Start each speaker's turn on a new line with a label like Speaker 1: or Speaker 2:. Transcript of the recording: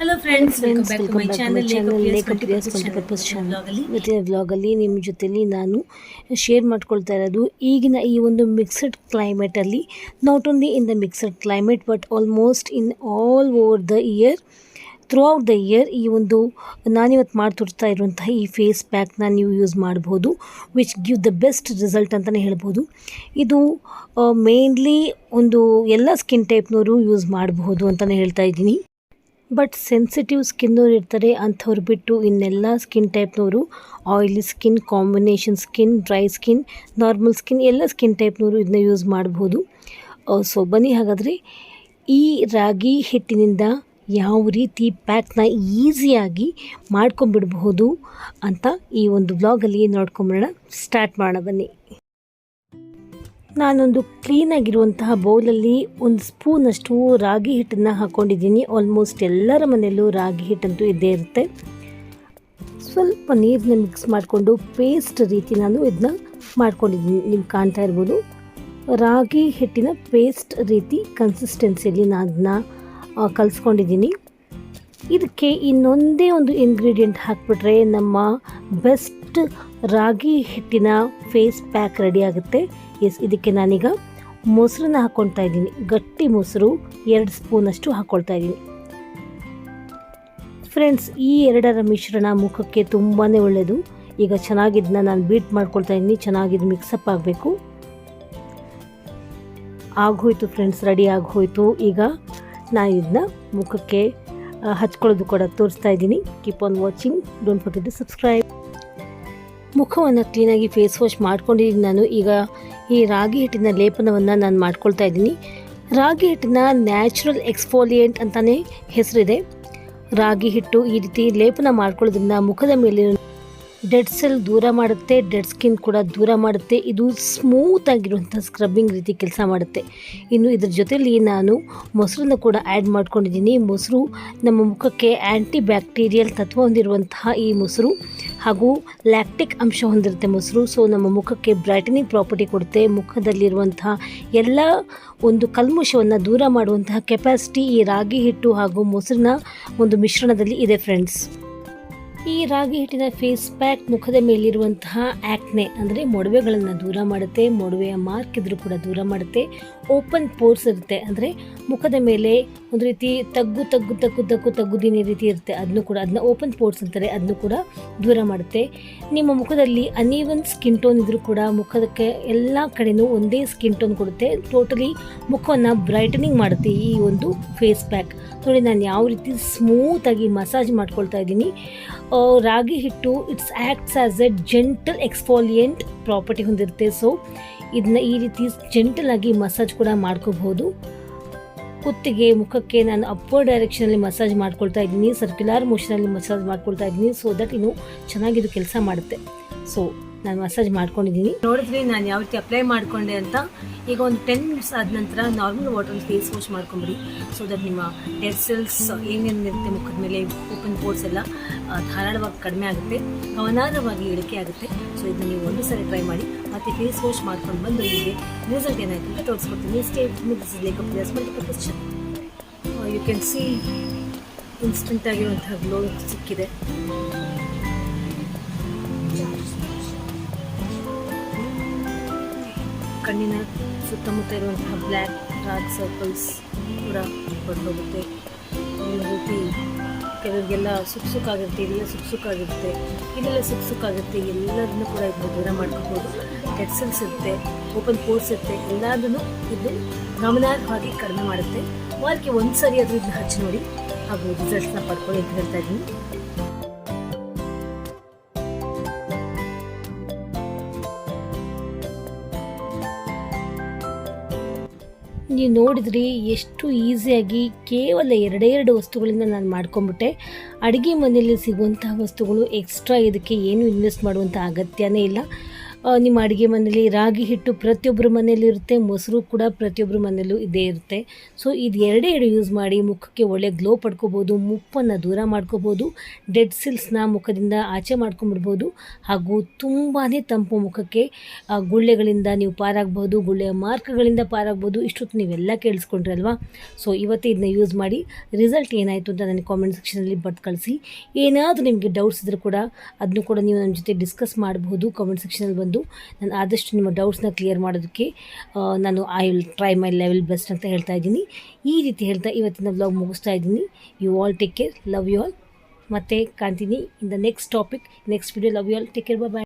Speaker 1: Hello friends welcome back to my
Speaker 2: back
Speaker 1: channel
Speaker 2: channel ಲೇಖಪ್ ರಿಯಾಸ್ multipurpose channel ಇವತ್ತಿನ ವ್ಲಾಗಲ್ಲಿ ನಿಮ್ಮ ಜೊತೆಲಿ ನಾನು ಶೇರ್ ಮಾಡ್ಕೊಳ್ತಾ ಇರೋದು ಈಗಿನ ಈ ಒಂದು mixed ಕ್ಲೈಮೇಟಲ್ಲಿ not only in the mixed climate but almost in all over the year throughout the year ಈ ಒಂದು ನಾನಿವತ್ತು ಮಾಡಿ ತೋರಿಸ್ತಾ ಇರುವಂತಹ ಈ ಫೇಸ್ ಪ್ಯಾಕ್ನ ನೀವು ಯೂಸ್ ಮಾಡ್ಬೋದು which give the best result ಅಂತಲೇ ಹೇಳ್ಬೋದು. ಇದು ಮೇನ್ಲಿ ಒಂದು ಎಲ್ಲ ಸ್ಕಿನ್ ಟೈಪ್ನವರು ಯೂಸ್ ಮಾಡಬಹುದು ಅಂತಲೇ ಹೇಳ್ತಾ ಇದ್ದೀನಿ. ಬಟ್ ಸೆನ್ಸಿಟಿವ್ ಸ್ಕಿನ್ನವ್ರು ಇರ್ತಾರೆ ಅಂಥವ್ರು ಬಿಟ್ಟು ಇನ್ನೆಲ್ಲ skin ಟೈಪ್ನವರು oily skin, combination skin, dry skin, normal skin ಎಲ್ಲ ಸ್ಕಿನ್ ಟೈಪ್ನವರು ಇದನ್ನ ಯೂಸ್ ಮಾಡ್ಬೋದು. ಸೊ ಬನ್ನಿ ಹಾಗಾದರೆ ಈ ರಾಗಿ ಹಿಟ್ಟಿನಿಂದ ಯಾವ ರೀತಿ ಪ್ಯಾಕ್ನ ಈಸಿಯಾಗಿ ಮಾಡ್ಕೊಂಬಿಡಬಹುದು ಅಂತ ಈ ಒಂದು ಬ್ಲಾಗಲ್ಲಿ ನೋಡ್ಕೊಂಬಿಡೋಣ ಸ್ಟಾರ್ಟ್ ಮಾಡೋಣ ಬನ್ನಿ. ನಾನೊಂದು ಕ್ಲೀನಾಗಿರುವಂತಹ ಬೌಲಲ್ಲಿ ಒಂದು ಸ್ಪೂನಷ್ಟು ರಾಗಿ ಹಿಟ್ಟನ್ನು ಹಾಕ್ಕೊಂಡಿದ್ದೀನಿ ಆಲ್ಮೋಸ್ಟ್ ಎಲ್ಲರ ಮನೆಯಲ್ಲೂ ರಾಗಿ ಹಿಟ್ಟಂತೂ ಇದ್ದೇ ಇರುತ್ತೆ. ಸ್ವಲ್ಪ ನೀರನ್ನ ಮಿಕ್ಸ್ ಮಾಡಿಕೊಂಡು ಪೇಸ್ಟ್ ರೀತಿ ನಾನು ಇದನ್ನ ಮಾಡ್ಕೊಂಡಿದ್ದೀನಿ. ನಿಮ್ಗೆ ಕಾಣ್ತಾ ಇರ್ಬೋದು. ರಾಗಿ ಹಿಟ್ಟಿನ ಪೇಸ್ಟ್ ರೀತಿ ಕನ್ಸಿಸ್ಟೆನ್ಸಿಯಲ್ಲಿ ನಾನು ಅದನ್ನ ಕಲಿಸ್ಕೊಂಡಿದ್ದೀನಿ. ಇದಕ್ಕೆ ಇನ್ನೊಂದೇ ಒಂದು ಇಂಗ್ರೀಡಿಯೆಂಟ್ ಹಾಕ್ಬಿಟ್ರೆ ನಮ್ಮ ಬೆಸ್ಟ್ ರಾಗಿ ಹಿಟ್ಟಿನ ಫೇಸ್ ಪ್ಯಾಕ್ ರೆಡಿ ಆಗುತ್ತೆ. ಎಸ್ ಇದಕ್ಕೆ ನಾನೀಗ ಮೊಸರನ್ನ ಹಾಕ್ಕೊಳ್ತಾ ಇದ್ದೀನಿ. ಗಟ್ಟಿ ಮೊಸರು ಎರಡು ಸ್ಪೂನಷ್ಟು ಹಾಕ್ಕೊಳ್ತಾ ಇದ್ದೀನಿ. ಫ್ರೆಂಡ್ಸ್ ಈ ಎರಡರ ಮಿಶ್ರಣ ಮುಖಕ್ಕೆ ತುಂಬಾ ಒಳ್ಳೆಯದು ಈಗ ಚೆನ್ನಾಗಿದ್ದನ್ನ ನಾನು ಬೀಟ್ ಮಾಡ್ಕೊಳ್ತಾ ಇದ್ದೀನಿ. ಚೆನ್ನಾಗಿದ್ದು ಮಿಕ್ಸಪ್ ಆಗಬೇಕು. ಆಗೋಯ್ತು ಫ್ರೆಂಡ್ಸ್ ರೆಡಿ ಆಗೋಯ್ತು. ಈಗ ನಾನು ಇದನ್ನ ಮುಖಕ್ಕೆ ಹಚ್ಕೊಳ್ಳೋದು ಕೂಡ ತೋರಿಸ್ತಾ ಇದ್ದೀನಿ. Keep on watching don't forget to subscribe ಮುಖವನ್ನು ಕ್ಲೀನಾಗಿ ಫೇಸ್ ವಾಶ್ ಮಾಡ್ಕೊಂಡಿದ್ದೀನಿ ನಾನು. ಈಗ ಈ ರಾಗಿ ಹಿಟ್ಟಿನ ಲೇಪನವನ್ನು ನಾನು ಮಾಡ್ಕೊಳ್ತಾ ಇದ್ದೀನಿ. ರಾಗಿ ಹಿಟ್ಟಿನ ನ್ಯಾಚುರಲ್ ಎಕ್ಸ್ಫೋಲಿಯೆಂಟ್ ಅಂತಲೇ ಹೆಸರಿದೆ. ರಾಗಿ ಹಿಟ್ಟು ಈ ರೀತಿ ಲೇಪನ ಮಾಡ್ಕೊಳ್ಳೋದ್ರಿಂದ ಮುಖದ ಮೇಲೆ ಡೆಡ್ ಸೆಲ್ ದೂರ ಮಾಡುತ್ತೆ ಡೆಡ್ ಸ್ಕಿನ್ ಕೂಡ ದೂರ ಮಾಡುತ್ತೆ. ಇದು ಸ್ಮೂತ್ ಆಗಿರುವಂಥ ಸ್ಕ್ರಬ್ಬಿಂಗ್ ರೀತಿ ಕೆಲಸ ಮಾಡುತ್ತೆ. ಇನ್ನು ಇದ್ರ ಜೊತೆಯಲ್ಲಿ ನಾನು ಮೊಸರನ್ನು ಕೂಡ ಆ್ಯಡ್ ಮಾಡ್ಕೊಂಡಿದ್ದೀನಿ. ಮೊಸರು ನಮ್ಮ ಮುಖಕ್ಕೆ ಆ್ಯಂಟಿ ಬ್ಯಾಕ್ಟೀರಿಯಲ್ ತತ್ವ ಹೊಂದಿರುವಂತಹ ಈ ಮೊಸರು ಹಾಗೂ ಲ್ಯಾಕ್ಟಿಕ್ ಅಂಶ ಹೊಂದಿರುತ್ತೆ ಮೊಸರು. ಸೊ ನಮ್ಮ ಮುಖಕ್ಕೆ ಬ್ರೈಟನಿಂಗ್ ಪ್ರಾಪರ್ಟಿ ಕೊಡುತ್ತೆ. ಮುಖದಲ್ಲಿರುವಂತಹ ಎಲ್ಲ ಒಂದು ಕಲ್ಮುಷವನ್ನು ದೂರ ಮಾಡುವಂತಹ ಕೆಪಾಸಿಟಿ ಈ ರಾಗಿ ಹಿಟ್ಟು ಹಾಗೂ ಮೊಸರಿನ ಒಂದು ಮಿಶ್ರಣದಲ್ಲಿ ಇದೆ ಫ್ರೆಂಡ್ಸ್ ಈ ರಾಗಿ ಹಿಟ್ಟಿನ ಫೇಸ್ ಪ್ಯಾಕ್ ಮುಖದ ಮೇಲಿರುವಂತಹ ಆ್ಯಕ್ನೆ ಅಂದರೆ ಮೊಡವೆಗಳನ್ನು ದೂರ ಮಾಡುತ್ತೆ, ಮೊಡವೆಯ ಮಾರ್ಕ್ ಇದ್ರೂ ಕೂಡ ದೂರ ಮಾಡುತ್ತೆ ಓಪನ್ ಪೋರ್ಸ್ ಇರುತ್ತೆ, ಅಂದರೆ ಮುಖದ ಮೇಲೆ ಒಂದು ರೀತಿ ತಗ್ಗು ತಗ್ಗು ತಗ್ಗು ತಗ್ಗು, ತಗ್ಗುದಿನ ರೀತಿ ಇರುತ್ತೆ ಅದನ್ನು ಕೂಡ ಅದನ್ನ ಓಪನ್ ಪೋರ್ಸ್ ಅಂತಾರೆ ಅದನ್ನು ಕೂಡ ದೂರ ಮಾಡುತ್ತೆ. ನಿಮ್ಮ ಮುಖದಲ್ಲಿ ಅನೀವನ್ ಸ್ಕಿನ್ ಟೋನ್ ಇದ್ರೂ ಕೂಡ ಮುಖಕ್ಕೆ ಎಲ್ಲ ಕಡೆನೂ ಒಂದೇ ಸ್ಕಿನ್ ಟೋನ್ ಕೊಡುತ್ತೆ ಟೋಟಲಿ ಮುಖವನ್ನು ಬ್ರೈಟನಿಂಗ್ ಮಾಡುತ್ತೆ ಈ ಒಂದು ಫೇಸ್ ಪ್ಯಾಕ್ ನೋಡಿ, ನಾನು ಯಾವ ರೀತಿ ಸ್ಮೂತಾಗಿ ಮಸಾಜ್ ಮಾಡ್ಕೊಳ್ತಾ ಇದ್ದೀನಿ. ರಾಗಿ ಹಿಟ್ಟು, it's acts as a gentle exfoliant property ಹೊಂದಿರುತ್ತೆ. ಸೊ ಇದನ್ನ ಈ ರೀತಿ ಜೆಂಟಲ್ ಆಗಿ ಮಸಾಜ್ ಕೂಡ ಮಾಡ್ಕೋಬಹುದು. ಕುತ್ತಿಗೆ, ಮುಖಕ್ಕೆ ನಾನು ಅಪ್ವರ್ಡ್ ಡೈರೆಕ್ಷನಲ್ಲಿ ಮಸಾಜ್ ಮಾಡ್ಕೊಳ್ತಾ ಇದ್ದೀನಿ ಸರ್ಕ್ಯುಲರ್ ಮೋಷನಲ್ಲಿ ಮಸಾಜ್ ಮಾಡ್ಕೊಳ್ತಾ ಇದ್ದೀನಿ ಸೊ ದಟ್ ಇನ್ನು ಚೆನ್ನಾಗಿದು ಕೆಲಸ ಮಾಡುತ್ತೆ. ಸೊ ನಾನು ಮಸಾಜ್ ಮಾಡ್ಕೊಂಡಿದ್ದೀನಿ. ನೋಡಿದ್ರಿ, ನಾನು ಯಾವ ರೀತಿ ಅಪ್ಲೈ ಮಾಡ್ಕೊಂಡೆ ಅಂತ. ಈಗ ಒಂದು ಟೆನ್ ಮಿನಿಟ್ಸ್ ಆದ ನಂತರ ನಾರ್ಮಲ್ ವಾಟರ್ ಫೇಸ್ ವಾಶ್ ಮಾಡ್ಕೊಂಬಿಡಿ. ಸೊ ದಟ್ ನಿಮ್ಮ ಡೆಡ್ ಸೆಲ್ಸ್ ಏನೇನಿರುತ್ತೆ ಮುಖದ ಮೇಲೆ ಓಪನ್ ಪೋರ್ಟ್ಸ್ ಎಲ್ಲ ಧಾರಾಳವಾಗಿ ಕಡಿಮೆ ಆಗುತ್ತೆ. ಗಮನಾರ್ಹವಾಗಿ ಇಳಿಕೆ ಆಗುತ್ತೆ. ಸೊ ಇದನ್ನ ನೀವು ಒಂದು ಸಾರಿ ಟ್ರೈ ಮಾಡಿ. ಮತ್ತು ಫೇಸ್ ವಾಶ್ ಮಾಡ್ಕೊಂಡು ಬಂದು ನಿಮಗೆ ರಿಸಲ್ಟ್ ಏನಾಯ್ತು ಅಂತ ತೋರಿಸ್ಕೊಡ್ತೀನಿ. Stay this multipurpose you can see instant ಆಗಿರುವಂತಹ ಗ್ಲೋ ಸಿಕ್ಕಿದೆ. ಕಣ್ಣಿನ ಸುತ್ತಮುತ್ತ ಇರುವಂತಹ ಬ್ಲ್ಯಾಕ್ ಡಾರ್ಕ್ ಸರ್ಕಲ್ಸ್ ಕೂಡ ಹೋಗುತ್ತೆ ಒಂದು ರೀತಿ ಕೆಲವರಿಗೆಲ್ಲ ಸುಖ ಸುಖ ಆಗಿರುತ್ತೆ ಇಲ್ಲ ಸುಖ ಸುಖ ಆಗಿರುತ್ತೆ ಇದೆಲ್ಲ ಸುಖ ಆಗುತ್ತೆ ಎಲ್ಲದನ್ನು ಕೂಡ ಇದನ್ನು ದೂರ ಮಾಡ್ಕೋಬೋದು. ಟೆಕ್ಸಲ್ಸ್ ಇರುತ್ತೆ, ಓಪನ್ ಪೋರ್ಸ್ ಇರುತ್ತೆ, ಎಲ್ಲದನ್ನು ಇದು ಗಮನಾರ್ಹವಾಗಿ ಕಡಿಮೆ ಮಾಡುತ್ತೆ. ವಾರಕ್ಕೆ ಒಂದು ಸರಿ ಅದು ಇದನ್ನ ಹಚ್ಚಿ ನೋಡಿ, ಹಾಗೂ ರಿಸಲ್ಟ್ಸ್ನ ಪಡ್ಕೊಳ್ಳಿ ಅಂತ ಹೇಳ್ತಾ ಇದ್ದೀನಿ. ನೀವು ನೋಡಿದ್ರಿ, ಎಷ್ಟು ಈಸಿಯಾಗಿ ಕೇವಲ ಎರಡೇ ಎರಡು ವಸ್ತುಗಳಿಂದ ನಾನು ಮಾಡ್ಕೊಂಬಿಟ್ಟೆ. ಅಡುಗೆ ಮನೆಯಲ್ಲಿ ಸಿಗುವಂತಹ ವಸ್ತುಗಳು ಎಕ್ಸ್ಟ್ರಾ ಇದಕ್ಕೆ ಏನು ಇನ್ವೆಸ್ಟ್ ಮಾಡುವಂಥ ಅಗತ್ಯನೇ ಇಲ್ಲ. ನಿಮ್ಮ ಅಡುಗೆ ಮನೆಯಲ್ಲಿ ರಾಗಿ ಹಿಟ್ಟು ಪ್ರತಿಯೊಬ್ಬರ ಮನೇಲಿ ಇರುತ್ತೆ, ಮೊಸರು ಕೂಡ ಪ್ರತಿಯೊಬ್ಬರ ಮನೆಯಲ್ಲೂ ಇದೇ ಇರುತ್ತೆ. ಸೊ ಇದು ಎರಡೇ ಎರಡು ಯೂಸ್ ಮಾಡಿ ಮುಖಕ್ಕೆ ಒಳ್ಳೆ ಗ್ಲೋ ಪಡ್ಕೋಬೋದು, ಮುಪ್ಪನ್ನು ದೂರ ಮಾಡ್ಕೋಬೋದು ಡೆಡ್ ಸಿಲ್ಸ್ನ ಮುಖದಿಂದ ಆಚೆ ಮಾಡ್ಕೊಂಬಿಡ್ಬೋದು ಹಾಗೂ ತುಂಬಾ ತಂಪು ಮುಖಕ್ಕೆ ಗುಳ್ಳೆಗಳಿಂದ ನೀವು ಪಾರಾಗ್ಬೋದು, ಗುಳ್ಳೆಯ ಮಾರ್ಕ್ಗಳಿಂದ ಪಾರಾಗ್ಬೋದು, ಇಷ್ಟೊತ್ತು ನೀವೆಲ್ಲ ಕೇಳಿಸ್ಕೊಂಡ್ರಿ ಅಲ್ವಾ ಸೊ ಇವತ್ತು ಇದನ್ನ ಯೂಸ್ ಮಾಡಿ ರಿಸಲ್ಟ್ ಏನಾಯಿತು ಅಂತ ನನಗೆ ಕಾಮೆಂಟ್ ಸೆಕ್ಷನಲ್ಲಿ ಬರ್ದು ಕಳಿಸಿ. ಏನಾದರೂ ನಿಮಗೆ ಡೌಟ್ಸ್ ಇದ್ದರೂ ಕೂಡ ಅದನ್ನು ಕೂಡ ನೀವು ನನ್ನ ಜೊತೆ ಡಿಸ್ಕಸ್ ಮಾಡಬಹುದು ಕಾಮೆಂಟ್ ಸೆಕ್ಷನಲ್ಲಿ ಬಂದು ನಾನು ಆದಷ್ಟು ನಿಮ್ಮ ಡೌಟ್ಸ್ನ ಕ್ಲಿಯರ್ ಮಾಡೋದಕ್ಕೆ ನಾನು I will try my level best ಅಂತ ಹೇಳ್ತಾ ಇದ್ದೀನಿ. ಈ ರೀತಿ ಹೇಳ್ತಾ ಇವತ್ತಿನ ಬ್ಲಾಗ್ ಮುಗಿಸ್ತಾ ಇದ್ದೀನಿ. You all take care love you all ಮತ್ತೆ ಕಾಣ್ತೀನಿ in the next topic next video love you all take care bye